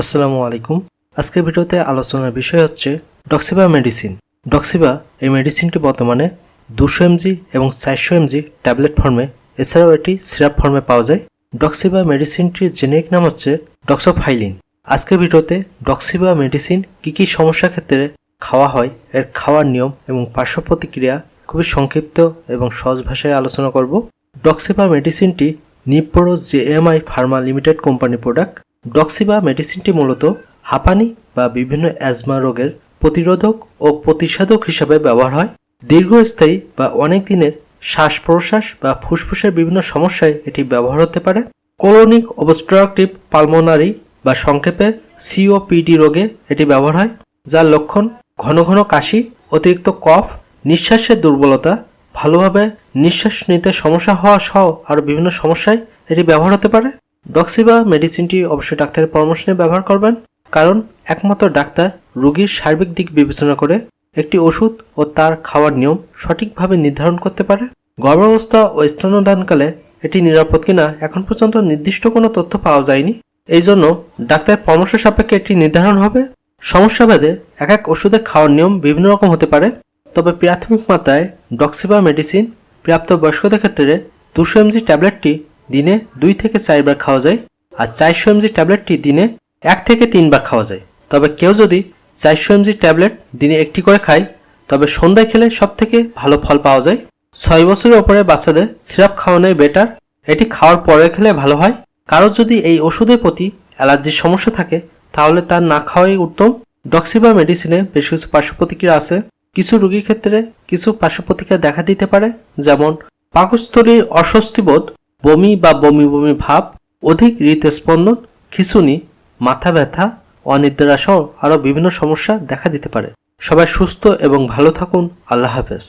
আসসালামু আলাইকুম। আজকের ভিডিওতে আলোচনার বিষয় হচ্ছে ডক্সিবা মেডিসিন। ডক্সিবা এই মেডিসিনটি বর্তমানে দুশো এমজি এবং চারশো এমজি ট্যাবলেট ফর্মে, এছাড়াও এটি সিরাপ ফর্মে পাওয়া যায়। ডক্সিবা মেডিসিনটির জেনেরিক নাম হচ্ছে ডক্সোফাইলিন। আজকের ভিডিওতে ডক্সিবা মেডিসিন কী কী সমস্যার ক্ষেত্রে খাওয়া হয়, এর খাওয়ার নিয়ম এবং পার্শ্ব প্রতিক্রিয়া খুবই সংক্ষিপ্ত এবং সহজ ভাষায় আলোচনা করব। ডক্সিবা মেডিসিনটি Nipro JMI pharma limited company product Doxiba মেডিসিনটি মূলত হাঁপানি বা বিভিন্ন অ্যাজমা রোগের প্রতিরোধক ও প্রতিষেধক হিসাবে ব্যবহার হয়। দীর্ঘস্থায়ী বা অনেক দিনের শ্বাস প্রশ্বাস বা ফুসফুসের বিভিন্ন সমস্যায় এটি ব্যবহার হতে পারে। কোলোনিক অবস্ট্রাকটিভ পালমোনারি বা সংক্ষেপে সিওপিডি রোগে এটি ব্যবহার হয়, যার লক্ষণ ঘন ঘন কাশি, অতিরিক্ত কফ, নিঃশ্বাসের দুর্বলতা, ভালোভাবে নিঃশ্বাস নিতে সমস্যা হওয়া সহ আরও বিভিন্ন সমস্যায় এটি ব্যবহার হতে পারে। ডক্সিবা মেডিসিনটি অবশ্যই ডাক্তারের পরামর্শ নিয়ে ব্যবহার করবেন, কারণ একমাত্র ডাক্তার রোগীর সার্বিক দিক বিবেচনা করে একটি ওষুধ ও তার খাওয়ার নিয়ম সঠিকভাবে নির্ধারণ করতে পারে। গর্ভাবস্থা ও স্তন্যদানকালে এটি নিরাপদ কিনা এখন পর্যন্ত নির্দিষ্ট কোনো তথ্য পাওয়া যায়নি। এই জন্য ডাক্তারের পরামর্শ সাপেক্ষে এটি নির্ধারণ হবে। সমস্যা ভেদে এক এক ওষুধের খাওয়ার নিয়ম বিভিন্ন রকম হতে পারে, তবে প্রাথমিক মাত্রায় ডক্সিবা মেডিসিন প্রাপ্ত বয়স্কদের ক্ষেত্রে দুশো এমজি ট্যাবলেটটি দিনে দুই থেকে চারবার খাওয়া যায় আর চারশো এমজি ট্যাবলেটটি দিনে এক থেকে তিনবার খাওয়া যায়। তবে কেউ যদি চারশো এমজি ট্যাবলেট দিনে একটি করে খায়, তবে সন্ধ্যায় খেলে সব থেকে ভালো ফল পাওয়া যায়। ছয় বছরের ওপরে বাচ্চাদের সিরাপ খাওয়ানোই বেটার এটি খাওয়ার পরে খেলে ভালো হয়। কারোর যদি এই ওষুধের প্রতি অ্যালার্জির সমস্যা থাকে, তাহলে তার না খাওয়াই উত্তম। ডক্সিবা মেডিসিনে বেশ কিছু পার্শ্ব প্রতিক্রিয়া আছে। কিছু রোগীর ক্ষেত্রে কিছু পার্শ্ব প্রতিক্রিয়া দেখা দিতে পারে, যেমন পাকস্থলীর অস্বস্তিবোধ বমি বা বমি বমি ভাব, অধিক হৃদস্পন্দন খিসুনি মাথা ব্যথা অনিদ্রাসহ আরও বিভিন্ন সমস্যা দেখা দিতে পারে। সবাই সুস্থ এবং ভালো থাকুন। আল্লাহ হাফেজ।